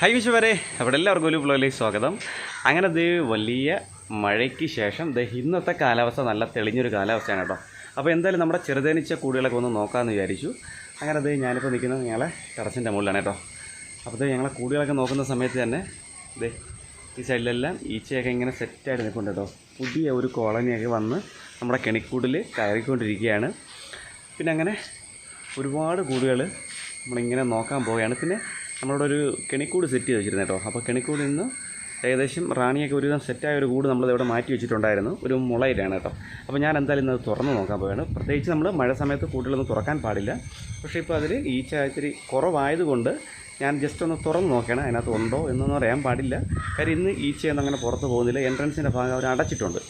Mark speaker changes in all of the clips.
Speaker 1: High Vishu വരെ. അവിടെ എല്ലാവർക്കും ഒരു ഫ്ലോയിലേക്ക് സ്വാഗതം. അങ്ങനെ ദേ വലിയ മഴയ്ക്ക് ശേഷം ദേ ഇന്നത്തെ കാലാവസ്ഥ നല്ല തെളിഞ്ഞൊരു കാലാവസ്ഥയാണ് കേട്ടോ. അപ്പോൾ എന്തായാലും നമ്മുടെ ചെറുതേനിച്ച കൂടുകളൊക്കെ ഒന്ന് നോക്കാമെന്ന് വിചാരിച്ചു. അങ്ങനെ ദേ ഞാനിപ്പോൾ നിൽക്കുന്നത് ഞങ്ങളെ ടെറസിന്റെ മുകളിലാണ് കേട്ടോ. അപ്പോൾ ദേ ഞങ്ങളെ കൂടുകളൊക്കെ നോക്കുന്ന സമയത്ത് തന്നെ ദേ ഈ സൈഡിലെല്ലാം ഈച്ചയൊക്കെ ഇങ്ങനെ സെറ്റായിട്ട് നിൽക്കുന്നുണ്ട് കേട്ടോ. പുതിയ ഒരു കോളനിയൊക്കെ വന്ന് നമ്മുടെ കെണിക്കൂടിൽ കയറിക്കൊണ്ടിരിക്കുകയാണ്. പിന്നെ അങ്ങനെ ഒരുപാട് കൂടുകൾ നമ്മളിങ്ങനെ നോക്കാൻ പോവുകയാണ്. പിന്നെ നമ്മളവിടെ ഒരു കെണിക്കൂട് സെറ്റ് ചെയ്ത് വെച്ചിരുന്നു കേട്ടോ. അപ്പോൾ കെണിക്കൂടിൽ നിന്ന് ഏകദേശം റാണിയൊക്കെ ഒരുവിധം സെറ്റായ ഒരു കൂട് ഇവിടെ മാറ്റി വെച്ചിട്ടുണ്ടായിരുന്നു. ഒരു മുളയിലാണ് കേട്ടോ. അപ്പോൾ ഞാൻ എന്തായാലും ഇന്നത് തുറന്ന് നോക്കാൻ പോവുകയാണ് പ്രത്യേകിച്ച് നമ്മൾ മഴ സമയത്ത് കൂട്ടിലൊന്നും തുറക്കാൻ പാടില്ല. പക്ഷേ ഇപ്പോൾ അതിൽ ഈച്ച ഇത്തിരി കുറവായതുകൊണ്ട് ഞാൻ ജസ്റ്റ് ഒന്ന് തുറന്ന് നോക്കണം അതിനകത്ത് ഉണ്ടോ എന്നൊന്നും അറിയാൻ പാടില്ല. കാര്യം ഇന്ന് ഈച്ചയൊന്നും അങ്ങനെ പുറത്ത് പോകുന്നില്ല. എൻട്രൻസിന്റെ ഭാഗം അവർ അടച്ചിട്ടുണ്ട്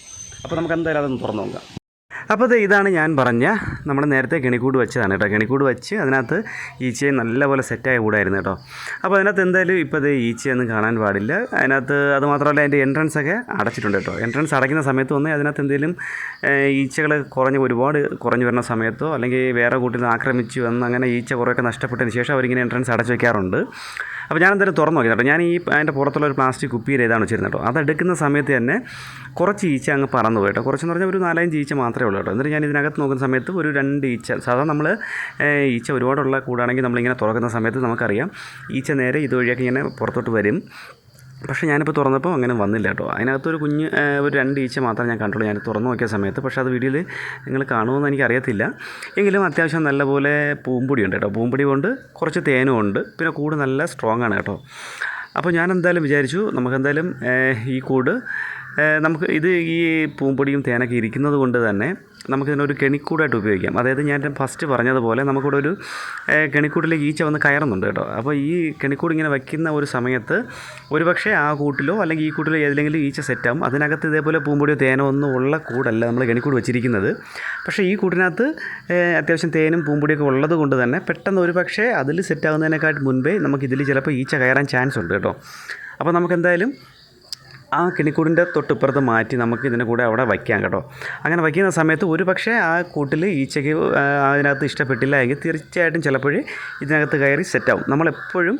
Speaker 1: അപ്പോൾ നമുക്ക് എന്തായാലും അതൊന്ന് തുറന്ന് നോക്കാം. അപ്പോൾ ഇതാണ് ഞാൻ പറഞ്ഞ നമ്മൾ നേരത്തെ കെണിക്കൂട് വെച്ചതാണ് കേട്ടോ. കെണിക്കൂട് വെച്ച് അതിനകത്ത് ഈച്ചയെ നല്ലപോലെ സെറ്റായ കൂടായിരുന്നു കേട്ടോ. അപ്പോൾ അതിനകത്ത് എന്തായാലും ഇപ്പോൾ ഇത് ഈച്ചയൊന്നും കാണാൻ പാടില്ല. അതിനകത്ത് അതുമാത്രമല്ല അതിന്റെ എൻട്രൻസ് ഒക്കെ അടച്ചിട്ടുണ്ട് കേട്ടോ. എൻട്രൻസ് അടയ്ക്കുന്ന സമയത്ത് വന്ന് അതിനകത്ത് എന്തെങ്കിലും ഈച്ചകൾ കുറഞ്ഞ് ഒരുപാട് കുറഞ്ഞു വരുന്ന സമയത്തോ അല്ലെങ്കിൽ വേറെ കൂട്ടിൽ നിന്ന് ആക്രമിച്ച് വന്ന് അങ്ങനെ ഈച്ച കുറേയൊക്കെ നഷ്ടപ്പെട്ടതിന് ശേഷം അവരിങ്ങനെ എൻട്രൻസ് അടച്ചു വയ്ക്കാറുണ്ട് അപ്പോൾ ഞാൻ എന്തായാലും തുറന്നു നോക്കി കേട്ടോ. ഞാൻ ഈ അതിന്റെ പുറത്തുള്ള ഒരു പ്ലാസ്റ്റിക് കുപ്പിയിൽ ഏതാണ് വെച്ചിരുന്നത് കേട്ടോ. അതെടുക്കുന്ന സമയത്ത് തന്നെ കുറച്ച് ഈച്ച അങ്ങ് പറന്നു പോയി കേട്ടോ. കുറച്ചെന്ന് പറഞ്ഞാൽ ഒരു നാലഞ്ച് ഈച്ച മാത്രമേ ഉള്ളൂ കേട്ടോ. എന്നിട്ട് ഞാൻ ഇതിനകത്ത് നോക്കുന്ന സമയത്ത് ഒരു രണ്ട് ഈച്ച സാധാരണ നമ്മൾ ഈച്ച ഒരുപാടുള്ള കൂടാണെങ്കിൽ നമ്മളിങ്ങനെ തുറക്കുന്ന സമയത്ത് നമുക്കറിയാം. ഈച്ച നേരെ ഇതുവഴിയൊക്കെ ഇങ്ങനെ പുറത്തോട്ട് വരും. പക്ഷേ ഞാനിപ്പോൾ തുറന്നപ്പോൾ അങ്ങനെ വന്നില്ല കേട്ടോ. അതിനകത്തൊരു കുഞ്ഞ് ഒരു രണ്ട് ഈച്ച മാത്രമേ ഞാൻ കണ്ടുള്ളൂ. ഞാൻ തുറന്നു നോക്കിയ സമയത്ത്. പക്ഷേ അത് വീഡിയോയിൽ നിങ്ങൾ കാണുമെന്ന് എനിക്കറിയത്തില്ല. എങ്കിലും അത്യാവശ്യം നല്ലപോലെ പൂമ്പൊടി ഉണ്ട് കേട്ടോ. പൂമ്പൊടി കൊണ്ട് കുറച്ച് തേനും ഉണ്ട്. പിന്നെ കൂട് നല്ല സ്ട്രോങ് ആണ് കേട്ടോ. അപ്പോൾ ഞാൻ എന്തായാലും വിചാരിച്ചു നമുക്കെന്തായാലും ഈ കൂട് നമുക്ക് ഇത് ഈ പൂമ്പൊടിയും തേനൊക്കെ ഇരിക്കുന്നത് കൊണ്ട് തന്നെ നമുക്കിതിനൊരു കെണിക്കൂടായിട്ട് ഉപയോഗിക്കാം. അതായത് ഞാൻ ഫസ്റ്റ് പറഞ്ഞതുപോലെ നമുക്കിവിടെ ഒരു കെണിക്കൂട്ടിലേക്ക് ഈച്ച വന്ന് കയറുന്നുണ്ട് കേട്ടോ. അപ്പോൾ ഈ കെണിക്കൂട് ഇങ്ങനെ വയ്ക്കുന്ന ഒരു സമയത്ത് ഒരുപക്ഷെ ആ കൂട്ടിലോ അല്ലെങ്കിൽ ഈ കൂട്ടിലോ ഏതിലെങ്കിലും ഈച്ച സെറ്റാവും അതിനകത്ത് ഇതേപോലെ പൂമ്പൊടിയോ തേനോ ഒന്നും ഉള്ള കൂടല്ല നമ്മൾ കെണിക്കൂട് വെച്ചിരിക്കുന്നത്. പക്ഷേ ഈ കൂട്ടിനകത്ത് അത്യാവശ്യം തേനും പൂമ്പൊടിയൊക്കെ ഉള്ളത് കൊണ്ട് തന്നെ പെട്ടെന്ന് ഒരു പക്ഷേ അതിൽ സെറ്റാകുന്നതിനേക്കാട്ട് മുൻപേ നമുക്കിതിൽ ചിലപ്പോൾ ഈച്ച കയറാൻ ചാൻസ് ഉണ്ട് കേട്ടോ. അപ്പോൾ നമുക്ക് എന്തായാലും ആ കിണിക്കൂടിന്റെ തൊട്ടിപ്പുറത്ത് മാറ്റി നമുക്ക് ഇതിന്റെ കൂടെ അവിടെ വയ്ക്കാം കേട്ടോ. അങ്ങനെ വയ്ക്കുന്ന സമയത്ത് ഒരു പക്ഷേ ആ കൂട്ടിൽ ഈച്ചയ്ക്ക് അതിനകത്ത് ഇഷ്ടപ്പെട്ടില്ല എങ്കിൽ തീർച്ചയായിട്ടും ചിലപ്പോൾ ഇതിനകത്ത് കയറി സെറ്റാവും നമ്മളെപ്പോഴും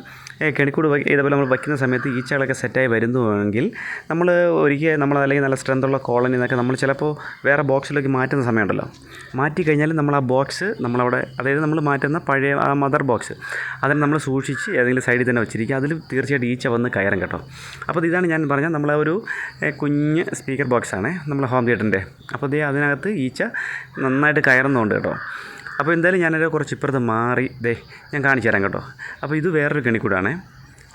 Speaker 1: കെണിക്കൂട് ഇതേപോലെ നമ്മൾ വയ്ക്കുന്ന സമയത്ത് ഈച്ചകളൊക്കെ സെറ്റായി വരുന്നുവെങ്കിൽ നമ്മൾ ഒരിക്കൽ നമ്മൾ അല്ലെങ്കിൽ നല്ല സ്ട്രെങ്തുള്ള കോളനി എന്നൊക്കെ നമ്മൾ ചിലപ്പോൾ വേറെ ബോക്സിലേക്ക് മാറ്റുന്ന സമയമുണ്ടല്ലോ. മാറ്റി കഴിഞ്ഞാൽ നമ്മൾ ആ ബോക്സ് നമ്മളവിടെ അതായത് നമ്മൾ മാറ്റുന്ന പഴയ ആ മദർ ബോക്സ് അതിനെ നമ്മൾ സൂക്ഷിച്ച് ഏതെങ്കിലും സൈഡിൽ തന്നെ വെച്ചിരിക്കുക. അതിൽ തീർച്ചയായിട്ടും ഈച്ച വന്ന് കയറും കേട്ടോ. അപ്പോൾ ഇതാണ് ഞാൻ പറഞ്ഞ നമ്മളെ ഒരു കുഞ്ഞ് സ്പീക്കർ ബോക്സാണ് നമ്മളെ ഹോം തിയേറ്ററിന്റെ അപ്പോൾ ഇതേ അതിനകത്ത് ഈച്ച നന്നായിട്ട് കയറുന്നുണ്ട് കേട്ടോ. അപ്പോൾ എന്തായാലും ഞാനൊരു കുറച്ച് ഇപ്പുറത്ത് മാറി ദേ ഞാൻ കാണിച്ചു തരാം കേട്ടോ. അപ്പോൾ ഇത് വേറൊരു കെണിക്കൂടാണ്.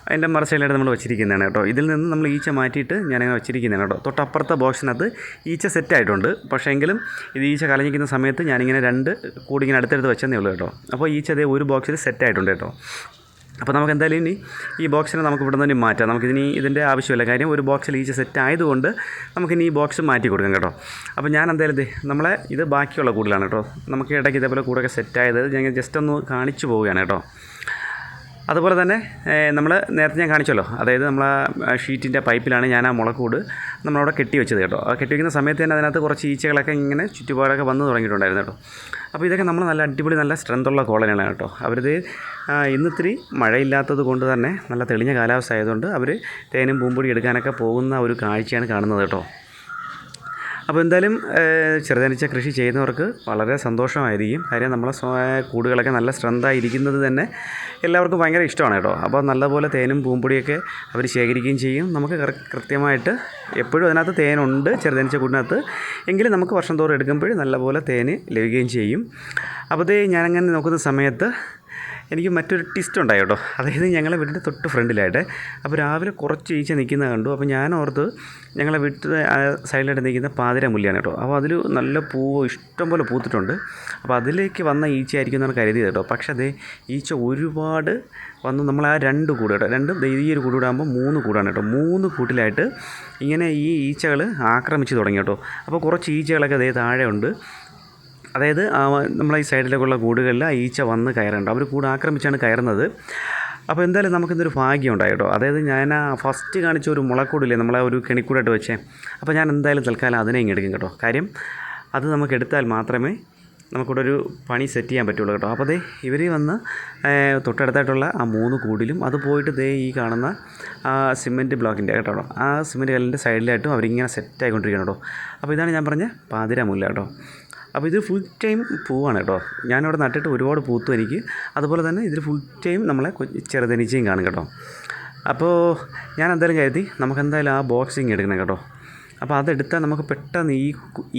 Speaker 1: അതിന്റെ മറ സൈഡിലായിട്ട് നമ്മൾ വെച്ചിരിക്കുന്നതാണ് കേട്ടോ. ഇതിൽ നിന്ന് നമ്മൾ ഈച്ച മാറ്റിയിട്ട് ഞാനങ്ങനെ വെച്ചിരിക്കുന്നതാണ് കേട്ടോ. തൊട്ടപ്പുറത്തെ ബോക്സിനകത്ത് ഈച്ച സെറ്റായിട്ടുണ്ട് പക്ഷേ എങ്കിലും ഇത് ഈച്ച കലഞ്ഞിരിക്കുന്ന സമയത്ത് ഞാനിങ്ങനെ രണ്ട് കൂടി ഇങ്ങനെ അടുത്തടുത്ത് വെച്ചതേ ഉള്ളൂ കേട്ടോ. അപ്പോൾ ഈച്ച അതേ ഒരു ബോക്സിൽ സെറ്റായിട്ടുണ്ട് കേട്ടോ. അപ്പോൾ നമുക്ക് എന്തായാലും ഇനി ഈ ബോക്സിനെ നമുക്ക് ഇവിടെ നിന്ന് മാറ്റാം. നമുക്കിതിനി ഇതിന്റെ ആവശ്യമില്ല. കാര്യം ഒരു ബോക്സിൽ ഈച്ച സെറ്റ് ആയതുകൊണ്ട് നമുക്കിനി ഈ ബോക്സ് മാറ്റി കൊടുക്കാം കേട്ടോ. അപ്പോൾ ഞാൻ എന്തായാലും ഇത് നമ്മളെ ഇത് ബാക്കിയുള്ള കൂടുതലാണ് കേട്ടോ. നമുക്ക് ഇടയ്ക്ക് ഇതേപോലെ കൂടൊക്കെ സെറ്റ് സെറ്റായത് ഞാൻ ജസ്റ്റ് ഒന്ന് കാണിച്ചു പോവുകയാണ് കേട്ടോ. അതുപോലെ തന്നെ നമ്മൾ നേരത്തെ ഞാൻ കാണിച്ചല്ലോ. അതായത് നമ്മളെ ഷീറ്റിന്റെ പൈപ്പിലാണ് ഞാൻ ആ മുളക്കൂട് നമ്മളവിടെ കെട്ടി വെച്ചത് കേട്ടോ. ആ കെട്ടി വയ്ക്കുന്ന സമയത്ത് തന്നെ അതിനകത്ത് കുറച്ച് ഈച്ചകളൊക്കെ ഇങ്ങനെ ചുറ്റുപാടൊക്കെ വന്ന് തുടങ്ങിയിട്ടുണ്ടായിരുന്നു കേട്ടോ. അപ്പോൾ ഇതൊക്കെ നമ്മൾ നല്ല അടിപൊളി നല്ല സ്ട്രെങ്ത്തുള്ള കോളനികളാണ് കേട്ടോ. അവരത് ഇന്നിത്തിരി മഴയില്ലാത്തത് കൊണ്ട് തന്നെ നല്ല തെളിഞ്ഞ കാലാവസ്ഥ ആയതുകൊണ്ട് അവർ തേനും പൂമ്പൊടി എടുക്കാനൊക്കെ പോകുന്ന ഒരു കാഴ്ചയാണ് കാണുന്നത് കേട്ടോ. അപ്പോൾ എന്തായാലും ചെറുതനിച്ച കൃഷി ചെയ്യുന്നവർക്ക് വളരെ സന്തോഷമായിരിക്കും. കാര്യം നമ്മളെ കൂടുകളൊക്കെ നല്ല സ്ട്രെങ്തായിരിക്കുന്നത് തന്നെ എല്ലാവർക്കും ഭയങ്കര ഇഷ്ടമാണ് കേട്ടോ. അപ്പോൾ നല്ലപോലെ തേനും പൂമ്പൊടിയൊക്കെ അവർ ശേഖരിക്കുകയും ചെയ്യും. നമുക്ക് കൃത്യമായിട്ട് എപ്പോഴും അതിനകത്ത് തേനുണ്ട് ചെറുതനിച്ച കൂടിനകത്ത്. എങ്കിലും നമുക്ക് വർഷം തോറും എടുക്കുമ്പോൾ നല്ലപോലെ തേന് ലഭിക്കുകയും ചെയ്യും. അപ്പോഴത്തേ ഞാനങ്ങനെ നോക്കുന്ന സമയത്ത് എനിക്ക് മറ്റൊരു ടിസ്റ്റ് ഉണ്ടായി കേട്ടോ. അതായത് ഞങ്ങളെ വീടിന്റെ തൊട്ട് ഫ്രണ്ടിലായിട്ട്. അപ്പോൾ രാവിലെ കുറച്ച് ഈച്ച നിൽക്കുന്നത് കണ്ടു. അപ്പോൾ ഞാൻ ഓർത്ത് ഞങ്ങളെ വീട്ടിൽ സൈഡിലായിട്ട് നിൽക്കുന്ന പാതിര മുല്ലയാണ് കേട്ടോ. അപ്പോൾ അതിൽ നല്ല പൂവ് ഇഷ്ടം പോലെ പൂത്തിട്ടുണ്ട്. അപ്പോൾ അതിലേക്ക് വന്ന ഈച്ച ആയിരിക്കും എന്നാണ് കരുതിയത് കേട്ടോ. പക്ഷേ അതേ ഈച്ച ഒരുപാട് വന്ന് നമ്മൾ ആ രണ്ട് കൂട് കേട്ടോ. രണ്ടും ഈ ഒരു കൂടാകുമ്പോൾ മൂന്ന് കൂടാണ് കേട്ടോ. മൂന്ന് കൂട്ടിലായിട്ട് ഇങ്ങനെ ഈ ഈച്ചകൾ ആക്രമിച്ച് തുടങ്ങി കേട്ടോ. അപ്പോൾ കുറച്ച് ഈച്ചകളൊക്കെ അതേ താഴെ ഉണ്ട് അതായത് നമ്മളെ ഈ സൈഡിലേക്കുള്ള കൂടുകളിൽ ആ ഈച്ച വന്ന് കയറുന്നുണ്ട് അവർ കൂട് ആക്രമിച്ചാണ് കയറുന്നത്. അപ്പോൾ എന്തായാലും നമുക്കിന്നൊരു ഭാഗ്യം ഉണ്ടായി കേട്ടോ അതായത് ഞാൻ ആ ഫസ്റ്റ് കാണിച്ച ഒരു മുളക്കൂടില്ലേ നമ്മളെ ഒരു കെണിക്കൂടായിട്ട് വെച്ചേ. അപ്പോൾ ഞാൻ എന്തായാലും തൽക്കാലം അതിനെ ഇങ്ങെടുക്കും കേട്ടോ. കാര്യം അത് നമുക്ക് എടുത്താൽ മാത്രമേ നമുക്കിവിടെ ഒരു പണി സെറ്റ് ചെയ്യാൻ പറ്റുള്ളൂ കേട്ടോ. അപ്പോൾ ദേ ഇവർ വന്ന് തൊട്ടടുത്തായിട്ടുള്ള ആ മൂന്ന് കൂടിലും അത് പോയിട്ട് ദേ ഈ കാണുന്ന ആ സിമെന്റ് ബ്ലോക്കിന്റെ കേട്ടോ. ആ സിമെന്റ് കല്ലിന്റെ സൈഡിലായിട്ടും അവരിങ്ങനെ സെറ്റ് ആയിക്കൊണ്ടിരിക്കണം കേട്ടോ. അപ്പോൾ ഇതാണ് ഞാൻ പറഞ്ഞ പാതിര മുല്ല കേട്ടോ. അപ്പോൾ ഇത് ഫുൾ ടൈം പൂവാണ് കേട്ടോ. ഞാനിവിടെ നട്ടിട്ട് ഒരുപാട് പൂത്തു എനിക്ക്. അതുപോലെ തന്നെ ഇതിൽ ഫുൾ ടൈം നമ്മളെ ചെറുതനിച്ചയും കാണും കേട്ടോ. അപ്പോൾ ഞാൻ എന്തായാലും കരുതി നമുക്ക് എന്തായാലും ആ ബോക്സിങ് എടുക്കണം കേട്ടോ. അപ്പോൾ അതെടുത്താൽ നമുക്ക് പെട്ടെന്ന് ഈ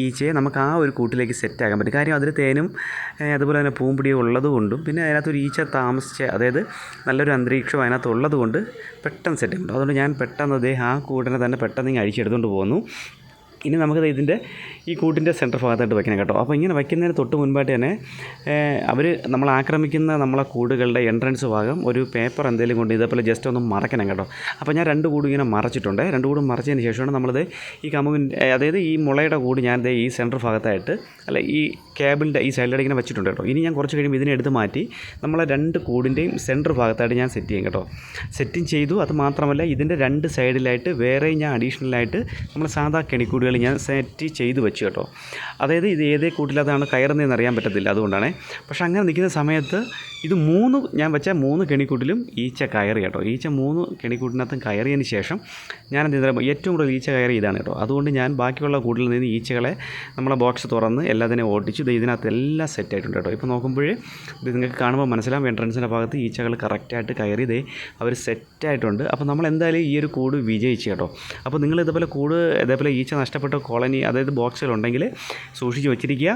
Speaker 1: ഈച്ചയെ നമുക്ക് ആ ഒരു കൂട്ടിലേക്ക് സെറ്റാക്കാൻ പറ്റും. കാര്യം അതിൽ തേനും അതുപോലെ തന്നെ പൂമ്പിടിയും ഉള്ളത് കൊണ്ടും പിന്നെ അതിനകത്തൊരു ഈച്ച താമസിച്ച് അതായത് നല്ലൊരു അന്തരീക്ഷം അതിനകത്ത് ഉള്ളത് കൊണ്ട് പെട്ടെന്ന് സെറ്റ് ചെയ്യും അതുകൊണ്ട് ഞാൻ പെട്ടെന്ന് അതേ ആ കൂടിനെ തന്നെ പെട്ടെന്ന് ഇങ്ങനെ അഴിച്ചെടുത്തുകൊണ്ട് പോകുന്നു. ഇനി നമുക്ക് ഇതിന്റെ ഈ കൂട്ടിന്റെ സെന്റർ ഭാഗത്തായിട്ട് വയ്ക്കണം കേട്ടോ. അപ്പോൾ ഇങ്ങനെ വയ്ക്കുന്നതിന് തൊട്ട് മുൻപായിട്ട് തന്നെ അവർ നമ്മൾ ആക്രമിക്കുന്ന നമ്മളെ കൂടുകളുടെ എൻട്രൻസ് ഭാഗം ഒരു പേപ്പർ എന്തെങ്കിലും കൊണ്ട് ഇതേപോലെ ജസ്റ്റ് ഒന്ന് മറക്കണം കേട്ടോ. അപ്പോൾ ഞാൻ രണ്ട് കൂടും ഇങ്ങനെ മറച്ചിട്ടുണ്ട്. രണ്ട് കൂടും മറച്ചതിന് ശേഷമാണ് നമ്മളിത് ഈ കമുകിന്റെ അതായത് ഈ മുളയുടെ കൂട് ഞാൻ ദേ ഈ സെന്റർ ഭാഗത്തായിട്ട് അല്ല ഈ കേബിളിന്റെ ഈ സൈഡിലൂടെ ഇങ്ങനെ വെച്ചിട്ടുണ്ട് കേട്ടോ. ഇനി ഞാൻ കുറച്ച് കഴിയുമ്പോൾ ഇതിനെ എടുത്ത് മാറ്റി നമ്മളെ രണ്ട് കൂടിന്റെയും സെന്റർ ഭാഗത്തായിട്ട് ഞാൻ സെറ്റ് ചെയ്യും കേട്ടോ. സെറ്റിങ് ചെയ്തു. അത് മാത്രമല്ല ഇതിന്റെ രണ്ട് സൈഡിലായിട്ട് വേറെ ഞാൻ അഡീഷണലായിട്ട് നമ്മൾ സാധാ കെണിക്കൂടുകൾ ഞാൻ സെറ്റ് ചെയ്ത് വെച്ചു കേട്ടോ. അതായത് ഇത് ഏതേ കൂട്ടിലതാണ് കയറുന്നതെന്ന് അറിയാൻ പറ്റത്തില്ല അതുകൊണ്ടാണ്. പക്ഷേ അങ്ങനെ നിൽക്കുന്ന സമയത്ത് ഇത് മൂന്ന് ഞാൻ വെച്ച മൂന്ന് കെണിക്കൂട്ടിലും ഈച്ച കയറി കേട്ടോ. ഈച്ച മൂന്ന് കെണിക്കൂട്ടിനകത്തും കയറിയതിന് ശേഷം ഞാൻ എന്ത് ചെയ്താൽ ഏറ്റവും കൂടുതൽ ഈച്ച കയറി ഇതാണ് കേട്ടോ. അതുകൊണ്ട് ഞാൻ ബാക്കിയുള്ള കൂട്ടിൽ നിന്ന് ഈച്ചകളെ നമ്മളെ ബോക്സ് തുറന്ന് എല്ലാത്തിനെയും ഓടിച്ചു. ഇത് ഇതിനകത്ത് എല്ലാം സെറ്റ് ആയിട്ടുണ്ട് കേട്ടോ. ഇപ്പോൾ നോക്കുമ്പോൾ ഇത് നിങ്ങൾക്ക് കാണുമ്പോൾ മനസ്സിലാവും എൻട്രൻസിന്റെ ഭാഗത്ത് ഈച്ചകൾ കറക്റ്റായിട്ട് കയറി ഇതേ അവർ സെറ്റായിട്ടുണ്ട് അപ്പോൾ നമ്മൾ എന്തായാലും ഈ ഒരു കൂട് വിജയിച്ചു കേട്ടോ. അപ്പോൾ നിങ്ങൾ ഇതേപോലെ കൂട് ഇതേപോലെ ഈച്ച നഷ്ടപ്പെട്ട കോളനി അതായത് ബോക്സുകളുണ്ടെങ്കിൽ സൂക്ഷിച്ച് വെച്ചിരിക്കുക.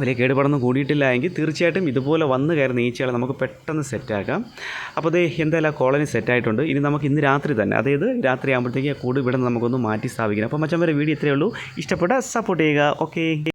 Speaker 1: വലിയ കേടുപാടൊന്നും കൂടിയിട്ടില്ല എങ്കിൽ തീർച്ചയായിട്ടും ഇതുപോലെ വന്ന് കയറുന്ന ഈച്ചകളെ നമുക്ക് പെട്ടെന്ന് സെറ്റാക്കാം അപ്പോൾ അതേ എന്തായാലും ആ കോളനി സെറ്റായിട്ടുണ്ട് ഇനി നമുക്ക് ഇന്ന് രാത്രി തന്നെ അതായത് രാത്രി ആകുമ്പോഴത്തേക്ക് കൂട് ഇവിടെ നമുക്കൊന്ന് മാറ്റി സ്ഥാപിക്കണം. അപ്പോൾ മച്ചം വരെ വീഡിയോ ഇത്രയേ ഉള്ളൂ. ഇഷ്ടപ്പെട്ട സപ്പോർട്ട് ചെയ്യുക. ഓക്കെ